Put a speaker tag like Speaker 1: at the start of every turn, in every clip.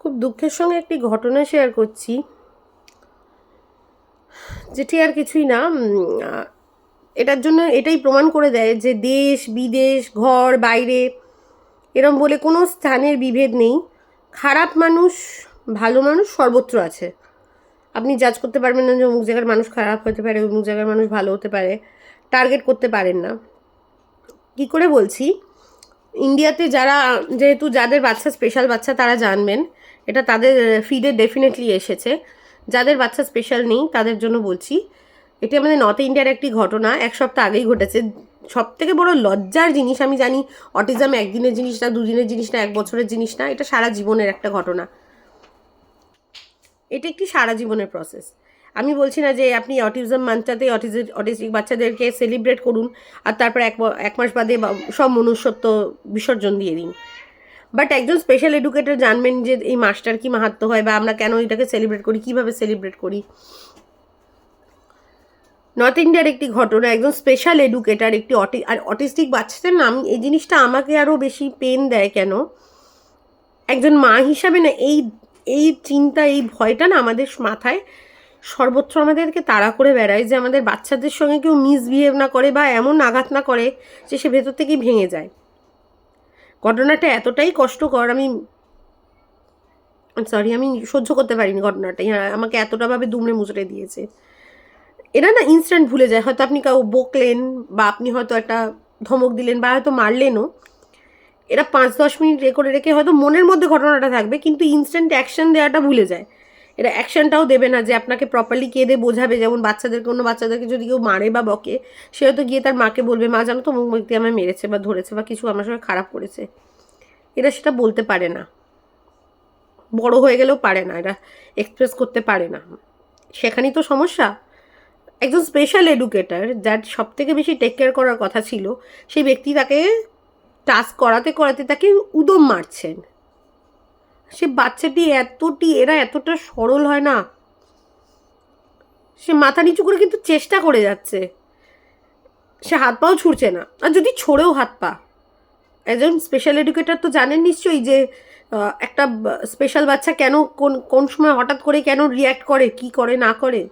Speaker 1: খুব দুঃখের সঙ্গে একটি ঘটনা শেয়ার করছি, যেটি আর কিছুই না এটার জন্য এটাই প্রমাণ করে দেয় যে দেশ, বিদেশ, ঘর, বাইরে, এরম বলে কোনো স্থানের বিভেদ নেই। খারাপ মানুষ, ভালো মানুষ সর্বত্র আছে। আপনি জাজ করতে পারবেন না যে অমুক জায়গার মানুষ খারাপ হতে পারে, অমুক জায়গার মানুষ ভালো হতে পারে টার্গেট করতে পারেন না। কি করে বলছি? ইন্ডিয়াতে যারা, যেহেতু যাদের বাচ্চা স্পেশাল বাচ্চা তারা জানবেন এটা তাদের ফিডে ডেফিনেটলি এসেছে। যাদের বাচ্চা স্পেশাল নেই, তাদের জন্য বলছি, এটি আমাদের নর্থ ইন্ডিয়ার একটি ঘটনা। এক সপ্তাহ আগেই ঘটেছে। সব থেকে বড় লজ্জার জিনিস আমি জানি অটিজম একদিনের জিনিস না, দুদিনের জিনিস না, এক বছরের জিনিস না, এটা সারা জীবনের একটা ঘটনা। এটা একটি সারা জীবনের প্রসেস আমি বলছি না যে আপনি অটিজম মান্থটাতে অটিজম অটিস্টিক বাচ্চাদেরকে সেলিব্রেট করুন, আর তারপর এক এক মাস বাদে সব মনুষ্যত্ব বিসর্জন দিয়ে দিন। বাট একজন স্পেশাল এডুকেটর জানবেন যে এই মাসটার কি মাহাত্ম হয় বা আমরা কেন এটাকে সেলিব্রেট করি, কীভাবে সেলিব্রেট করি। নর্থ ইন্ডিয়ার একটি ঘটনা, একজন স্পেশাল এডুকেটার একটি অটি আর অটিস্টিক বাচ্চাদের নাম, এই জিনিসটা আমাকে আরও বেশি পেন দেয় কেন? একজন মা হিসাবে না, এই এই চিন্তা, এই ভয়টা না আমাদের মাথায় সর্বত্র আমাদেরকে তাড়া করে বেড়ায় যে আমাদের বাচ্চাদের সঙ্গে কেউ মিসবিহেভ না করে বা এমন আঘাত না করে যে সে ভেতর থেকেই ভেঙে যায়। ঘটনাটা এতটাই কষ্টকর, আমি সরি আমি সহ্য করতে পারিনি ঘটনাটা। হ্যাঁ আমাকে এতটাভাবে দুমড়ে মুচড়ে দিয়েছে। এরা না ইনস্ট্যান্ট ভুলে যায়। হয়তো আপনি কাউ, বকলেন বা আপনি হয়তো একটা ধমক দিলেন বা হয়তো মারলেনও। এরা পাঁচ দশ মিনিট রেকর্ডে করে রেখে হয়তো মনের মধ্যে ঘটনাটা থাকবে, কিন্তু ইনস্ট্যান্ট অ্যাকশন দেওয়াটা ভুলে যায়। এরা অ্যাকশনটাও দেবে না যে আপনাকে প্রপারলি কে কেঁদে বোঝাবে। যেমন বাচ্চাদেরকে, অন্য বাচ্চাদেরকে যদি কেউ মারে বা বকে, সে হয়তো গিয়ে তার মাকে বলবে, মা, জানো তো মুখ ব্যক্তি আমায় মেরেছে বা ধরেছে বা কিছু আমার সঙ্গে খারাপ করেছে। এরা সেটা বলতে পারে না। বড় হয়ে গেলেও পারে না, এরা এক্সপ্রেস করতে পারে না। সেখানেই তো সমস্যা। একজন স্পেশাল এডুকেটার যার সব থেকে বেশি টেক কেয়ার করার কথা ছিল, সেই ব্যক্তি তাকে টাস্ক করাতে করাতে তাকে উদম মারছেন। সে বাচ্চাটি এতটি, এরা এতটা সরল হয় না। সে মাথা নিচু করে কিন্তু চেষ্টা করে যাচ্ছে। সে হাত পাও ছুটছে না। আর যদি ছড়েও হাত পা। একজন স্পেশাল এডুকেটর তো জানেন নিশ্চয়ই যে একটা স্পেশাল বাচ্চা কেন, কোন কোন সময় হঠাৎ করে কেন রিয়্যাক্ট করে, কি করে, না করে?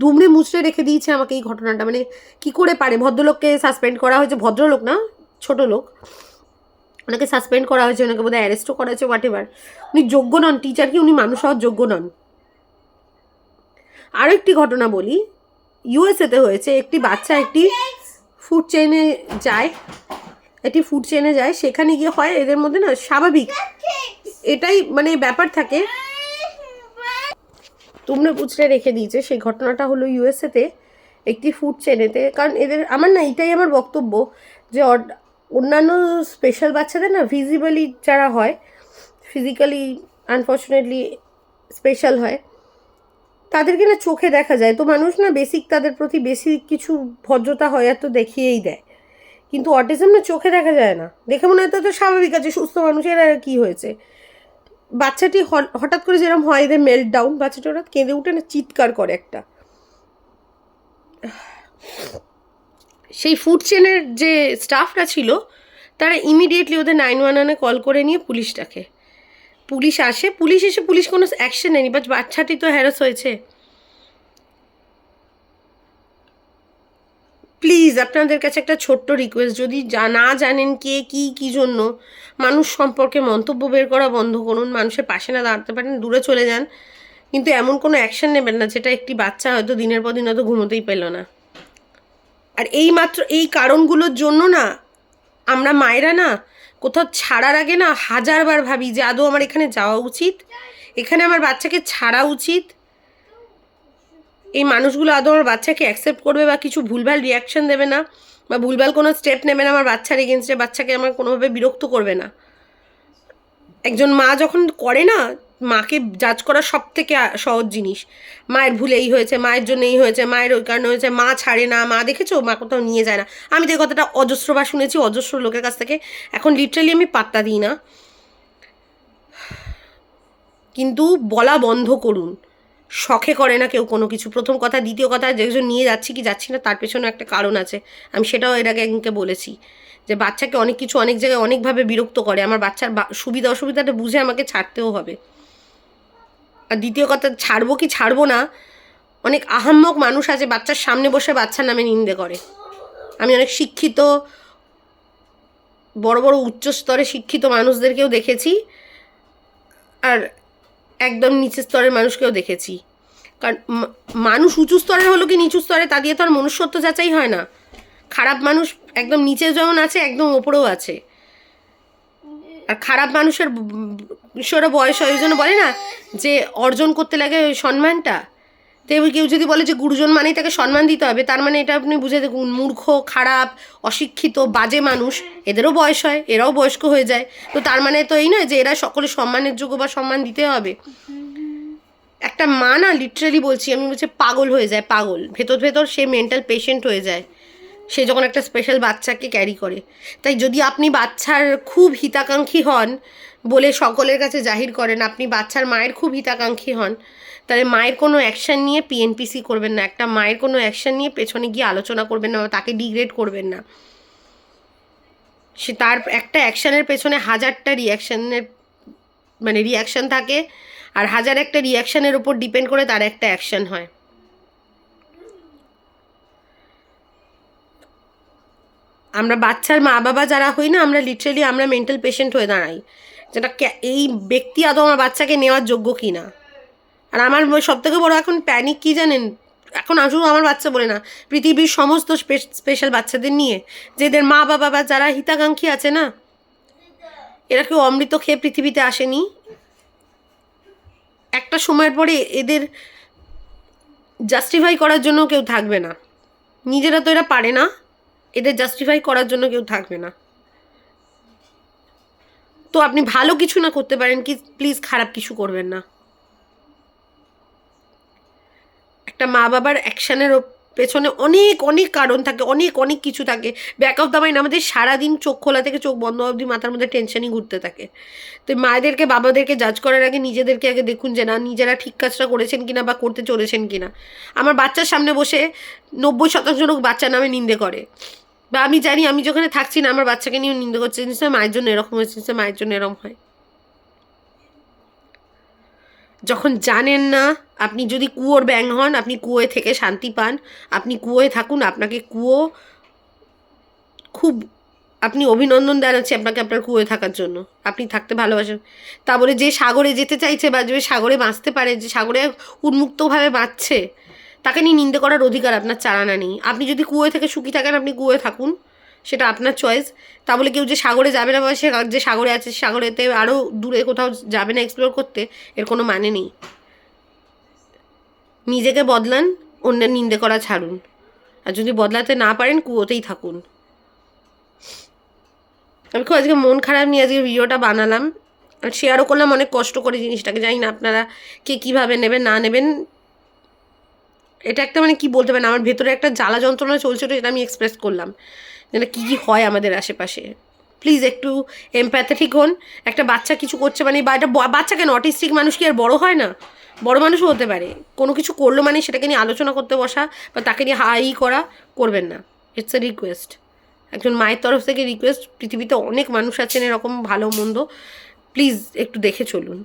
Speaker 1: দুমড়ে মুচড়ে রেখে দিয়েছে আমাকে এই ঘটনাটা। মানে কি করে পারে? ভদ্রলোককে সাসপেন্ড করা হয়েছে। ভদ্রলোক না ছোট লোক ওনাকে সাসপেন্ড করা হয়েছে, ওনাকে বোধহয় অ্যারেস্টও করা হয়েছে হোয়াট এভার উনি যোগ্য নন টিচার কি? উনি মানুষ হওয়ার যোগ্য নন। আরও একটি ঘটনা বলি। ইউএসএতে হয়েছে, একটি বাচ্চা একটি ফুড চেনে যায়, একটি ফুড চেনে যায়, সেখানে গিয়ে হয়, এদের মধ্যে না স্বাভাবিক এটাই মানে ব্যাপার থাকে। তোমরা পুচড়ে রেখে দিয়েছে, সেই ঘটনাটা হলো ইউএসএতে একটি ফুড চেনেতে কারণ এদের, আমার না এটাই আমার বক্তব্য যে অন্যান্য স্পেশাল বাচ্চাদের না ভিজিবলি যারা হয় ফিজিক্যালি আনফর্চুনেটলি স্পেশাল হয়, তাদেরকে না চোখে দেখা যায়। তো মানুষ না বেসিক তাদের প্রতি বেসিক কিছু ভদ্রতা হয় তো দেখিয়েই দেয়। কিন্তু অটিজম না চোখে দেখা যায় না। দেখে মনে হয় তো স্বাভাবিক আছে, সুস্থ মানুষের আর কী হয়েছে? বাচ্চাটি হঠাৎ করে যেরকম হয় এদের মেল্ট ডাউন বাচ্চাটি হঠাৎ কেঁদে উঠে না চিৎকার করে একটা। সেই ফুড চেনের যে স্টাফরা ছিল, তারা ইমিডিয়েটলি ওদের নাইন ওয়ান ওয়ানে কল করে নিয়ে পুলিশ ডাকে পুলিশ আসে, পুলিশ এসে পুলিশ কোনো অ্যাকশন নেয়নি বাট বাচ্চাটি তো হ্যারাস হয়েছে। প্লিজ আপনাদের কাছে একটা ছোট্ট রিকোয়েস্ট যদি জা- না জানেন কে, কি কি জন্য, মানুষ সম্পর্কে মন্তব্য বের করা বন্ধ করুন, মানুষের পাশে না দাঁড়াতে পারেন, দূরে চলে যান, কিন্তু এমন কোনো অ্যাকশন নেবেন না, যেটা একটি বাচ্চা হয়তো দিনের পর দিন হয়তো ঘুমোতেই পেল না। আর এই মাত্র এই কারণগুলোর জন্য না, আমরা মায়েরা না কোথাও ছাড়ার আগে না হাজারবার ভাবি যে আদৌ আমার এখানে যাওয়া উচিত। এখানে আমার বাচ্চাকে ছাড়া উচিত। এই মানুষগুলো আদৌ আমার বাচ্চাকে অ্যাকসেপ্ট করবে বা কিছু ভুলভাল রিয়াকশন দেবে না বা ভুলভাল কোনো স্টেপ নেবে না আমার বাচ্চার এগেনস্টে বাচ্চাকে আমার কোনোভাবে বিরক্ত করবে না। একজন মা যখন করে না মাকে জাজ করা সব থেকে সহজ জিনিস। মায়ের ভুল এই হয়েছে, মায়ের জন্য এই হয়েছে, মায়ের ওই কারণে হয়েছে, মা ছাড়ে না, মা দেখেছ? মা কোথাও নিয়ে যায় না। আমি তো এই কথাটা অজস্রবার শুনেছি, অজস্র লোকের কাছ থেকে। এখন লিটারালি আমি পাত্তা দিই না। কিন্তু বলা বন্ধ করুন। শখে করে না কেউ কোনো কিছু। প্রথম কথা, দ্বিতীয় কথা যেজন নিয়ে যাচ্ছি কি যাচ্ছি না, তার পেছনে একটা কারণ আছে। আমি সেটাও এর আগে একজনকে বলেছি যে বাচ্চাকে অনেক কিছু অনেক জায়গায় অনেকভাবে বিরক্ত করে। আমার বাচ্চার সুবিধা অসুবিধাটা বুঝে আমাকে ছাড়তেও হবে। আর দ্বিতীয় কথা, ছাড়বো কি ছাড়বো না? অনেক আহাম্মক মানুষ আছে, বাচ্চার সামনে বসে বাচ্চার নামে নিন্দে করে। আমি অনেক শিক্ষিত, বড় বড় উচ্চ স্তরে শিক্ষিত মানুষদেরকেও দেখেছি আর একদম নিচের স্তরের মানুষকেও দেখেছি। কারণ মানুষ উঁচু স্তরের হলো কি নিচু স্তরে, তা দিয়ে তো আর মনুষ্যত্ব যাচাই হয় না। খারাপ মানুষ একদম নিচে যেমন আছে, একদম ওপরেও আছে। আর খারাপ মানুষের সেটা বয়স হয়, ওই জন্য বলে না যে অর্জন করতে লাগে ওই সম্মানটা। তো এবার কেউ যদি বলে যে গুরুজন মানেই তাকে সম্মান দিতে হবে, তার মানে এটা আপনি বুঝে দেখুন, মূর্খ, খারাপ, অশিক্ষিত, বাজে মানুষ, এদেরও বয়স হয়, এরাও বয়স্ক হয়ে যায়। তো তার মানে তো এই নয় যে এরা সকলে সম্মানের যোগ্য বা সম্মান দিতে হবে। একটা মা না লিটারালি বলছি, আমি বলছি পাগল হয়ে যায়, পাগল। ভেতর ভেতর সে মেন্টাল পেশেন্ট হয়ে যায়। সে যখন একটা স্পেশাল বাচ্চাকে ক্যারি করে। তাই যদি আপনি বাচ্চার খুব হিতাকাঙ্ক্ষী হন বলে সকলের কাছে জাহির করেন, আপনি বাচ্চার মায়ের খুব হিতাকাঙ্ক্ষী হন, তাহলে মায়ের কোনো অ্যাকশান নিয়ে পিএনপিসি করবেন না। একটা মায়ের কোনো অ্যাকশান নিয়ে পেছনে গিয়ে আলোচনা করবেন না তাকে ডিগ্রেড করবেন না। সে তার একটা অ্যাকশানের পেছনে হাজারটা রিয়াকশানের মানে রিয়াকশান থাকে, আর হাজার একটা রিয়াকশানের উপর ডিপেন্ড করে তার একটা অ্যাকশান হয়। আমরা বাচ্চার মা বাবা যারা হই না, আমরা লিটারেলি আমরা মেন্টাল পেশেন্ট হয়ে দাঁড়াই। যেটা এই ব্যক্তি আদৌ আমার বাচ্চাকে নেওয়ার যোগ্য কি না আর আমার সব থেকে বড়ো এখন প্যানিক কি জানেন? এখন আসুন আমার বাচ্চা বলে না, পৃথিবীর সমস্ত স্পেশাল বাচ্চাদের নিয়ে, যেদের মা বাবা বা যারা হিতাকাঙ্ক্ষী আছে না, এরা কেউ অমৃত খেয়ে পৃথিবীতে আসেনি? একটা সময়ের পরে এদের জাস্টিফাই করার জন্য কেউ থাকবে না। নিজেরা তো এরা পারে না। এদের জাস্টিফাই করার জন্য কেউ থাকবে না। তো আপনি ভালো কিছু না করতে পারেন কি প্লিজ খারাপ কিছু করবেন না। একটা মা বাবার অ্যাকশানের পেছনে অনেক অনেক কারণ থাকে, অনেক অনেক কিছু থাকে। ব্যাক অফ দ্য মাইন্ড আমাদের সারাদিন চোখ খোলা থেকে চোখ বন্ধ অবধি মাথার মধ্যে টেনশনই ঘুরতে থাকে। তো মায়েদেরকে, বাবাদেরকে জাজ করার আগে নিজেদেরকে আগে দেখুন যে না, নিজেরা ঠিক কাজটা করেছেন কিনা বা করতে চলেছেন কিনা। আমার বাচ্চার সামনে বসে নব্বই শতাংশ লোক বাচ্চার নামে নিন্দে করে। বা আমি জানি, আমি যেখানে থাকছি না, আমার বাচ্চাকে নিয়ে নিন্দে করছে নিশ্চয় মায়ের জন্য এরকম হয়েছে নিশ্চয় মায়ের জন্য এরকম হয়। যখন জানেন না, আপনি যদি কুয়োর ব্যাং হন, আপনি কুয়োয় থেকে শান্তি পান, আপনি কুয়োয় থাকুন, আপনাকে কুয়ো খুব, আপনি অভিনন্দন জানাচ্ছি আপনাকে আপনার কুয়োয় থাকার জন্য। আপনি থাকতে ভালোবাসেন। তা বলে যে সাগরে যেতে চাইছে বা যে সাগরে বাঁচতে পারে, যে সাগরে উন্মুক্তভাবে বাঁচছে তাকে নিয়ে নিন্দে করার অধিকার আপনার চালানা নেই। আপনি যদি কুয়োয় থেকে সুখী থাকেন, আপনি কুয়োয় থাকুন। সেটা আপনার চয়েস তা বলে কেউ যে সাগরে যাবে না বা সে যে সাগরে আছে সাগরেতে আরও দূরে কোথাও যাবে না এক্সপ্লোর করতে, এর কোনো মানে নেই। নিজেকে বদলান, অন্যের নিন্দে করা ছাড়ুন। আর যদি বদলাতে না পারেন, কুয়োতেই থাকুন। আমি খুব আজকে মন খারাপ নিয়ে আজকে ভিডিওটা বানালাম। আর শেয়ারও করলাম, অনেক কষ্ট করে জিনিসটাকে। জানি না আপনারা কে কীভাবে নেবেন, না নেবেন। এটা একটা মানে কি বলতে পারেন আমার ভেতরে একটা জ্বালা যন্ত্রণা চলছিল যেটা আমি এক্সপ্রেস করলাম। যেটা কী কী হয় আমাদের আশেপাশে। প্লিজ একটু এমপ্যাথেটিক হন। একটা বাচ্চা কিছু করছে মানে বা একটা ব- বাচ্চা কেন? অটিস্টিক মানুষ কি আর বড় হয় না? বড় মানুষও হতে পারে। কোনো কিছু করল মানে সেটাকে নিয়ে আলোচনা করতে বসা বা তাকে নিয়ে হাই করা করবেন না। ইটস এ রিকোয়েস্ট একজন মায়ের তরফ থেকে রিকোয়েস্ট পৃথিবীতে অনেক মানুষ আছেন এরকম ভালো মন্দ। প্লিজ একটু দেখে চলুন।